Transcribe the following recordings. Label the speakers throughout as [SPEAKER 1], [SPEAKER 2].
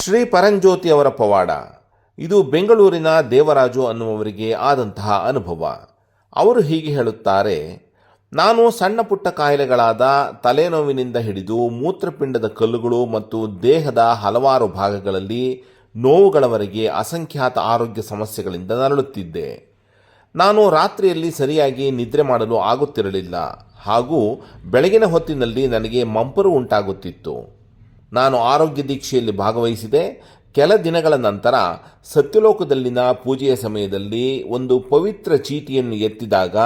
[SPEAKER 1] ಶ್ರೀ ಪರಂಜ್ಯೋತಿ ಅವರ ಪವಾಡ. ಇದು ಬೆಂಗಳೂರಿನ ದೇವರಾಜು ಅನ್ನುವವರಿಗೆ ಆದಂತಹ ಅನುಭವ. ಅವರು ಹೀಗೆ ಹೇಳುತ್ತಾರೆ, ನಾನು ಸಣ್ಣ ಪುಟ್ಟ ಕಾಯಿಲೆಗಳಾದ ತಲೆನೋವಿನಿಂದ ಹಿಡಿದು ಮೂತ್ರಪಿಂಡದ ಕಲ್ಲುಗಳು ಮತ್ತು ದೇಹದ ಹಲವಾರು ಭಾಗಗಳಲ್ಲಿ ನೋವುಗಳವರೆಗೆ ಅಸಂಖ್ಯಾತ ಆರೋಗ್ಯ ಸಮಸ್ಯೆಗಳಿಂದ ನರಳುತ್ತಿದ್ದೆ. ನಾನು ರಾತ್ರಿಯಲ್ಲಿ ಸರಿಯಾಗಿ ನಿದ್ರೆ ಮಾಡಲು ಆಗುತ್ತಿರಲಿಲ್ಲ. ಹಾಗೂ ಬೆಳಗಿನ ಹೊತ್ತಿನಲ್ಲಿ ನನಗೆ ಮಂಪರು ಉಂಟಾಗುತ್ತಿತ್ತು. ನಾನು ಆರೋಗ್ಯ ದೀಕ್ಷೆಯಲ್ಲಿ ಭಾಗವಹಿಸಿದೆ. ಕೆಲ ದಿನಗಳ ನಂತರ ಸತ್ಯಲೋಕದಲ್ಲಿನ ಪೂಜೆಯ ಸಮಯದಲ್ಲಿ ಒಂದು ಪವಿತ್ರ ಚೀಟಿಯನ್ನು ಎತ್ತಿದಾಗ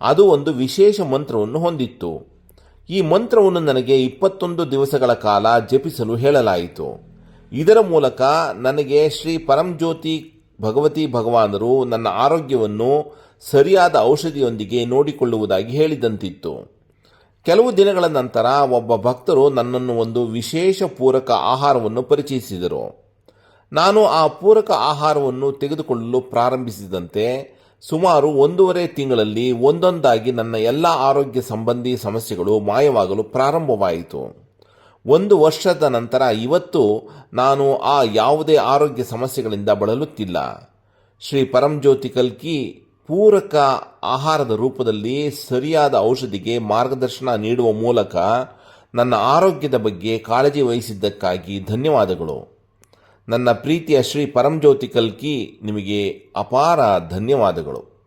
[SPEAKER 1] ಅದು ಒಂದು ವಿಶೇಷ ಮಂತ್ರವನ್ನು ಹೊಂದಿತ್ತು. ಈ ಮಂತ್ರವನ್ನು ನನಗೆ ಇಪ್ಪತ್ತೊಂದು ದಿವಸಗಳ ಕಾಲ ಜಪಿಸಲು ಹೇಳಲಾಯಿತು. ಇದರ ಮೂಲಕ ನನಗೆ ಶ್ರೀ ಪರಂಜ್ಯೋತಿ ಭಗವತಿ ಭಗವಾನರು ನನ್ನ ಆರೋಗ್ಯವನ್ನು ಸರಿಯಾದ ಔಷಧಿಯೊಂದಿಗೆ ನೋಡಿಕೊಳ್ಳುವುದಾಗಿ ಹೇಳಿದಂತಿತ್ತು. ಕೆಲವು ದಿನಗಳ ನಂತರ ಒಬ್ಬ ಭಕ್ತರು ನನ್ನನ್ನು ಒಂದು ವಿಶೇಷ ಪೂರಕ ಆಹಾರವನ್ನು ಪರಿಚಯಿಸಿದರು. ನಾನು ಆ ಪೂರಕ ಆಹಾರವನ್ನು ತೆಗೆದುಕೊಳ್ಳಲು ಪ್ರಾರಂಭಿಸಿದಂತೆ ಸುಮಾರು ಒಂದೂವರೆ ತಿಂಗಳಲ್ಲಿ ಒಂದೊಂದಾಗಿ ನನ್ನ ಎಲ್ಲ ಆರೋಗ್ಯ ಸಂಬಂಧಿ ಸಮಸ್ಯೆಗಳು ಮಾಯವಾಗಲು ಪ್ರಾರಂಭವಾಯಿತು. ಒಂದು ವರ್ಷದ ನಂತರ ಇವತ್ತು ನಾನು ಆ ಯಾವುದೇ ಆರೋಗ್ಯ ಸಮಸ್ಯೆಗಳಿಂದ ಬಳಲುತ್ತಿಲ್ಲ. ಶ್ರೀ ಪರಂಜ್ಯೋತಿ ಕಲ್ಕಿ ಪೂರಕ ಆಹಾರದ ರೂಪದಲ್ಲಿ ಸರಿಯಾದ ಔಷಧಿಗೆ ಮಾರ್ಗದರ್ಶನ ನೀಡುವ ಮೂಲಕ ನನ್ನ ಆರೋಗ್ಯದ ಬಗ್ಗೆ ಕಾಳಜಿ ವಹಿಸಿದ್ದಕ್ಕಾಗಿ ಧನ್ಯವಾದಗಳು. ನನ್ನ ಪ್ರೀತಿಯ ಶ್ರೀ ಪರಂಜ್ಯೋತಿ ಕಲ್ಕಿ, ನಿಮಗೆ ಅಪಾರ ಧನ್ಯವಾದಗಳು.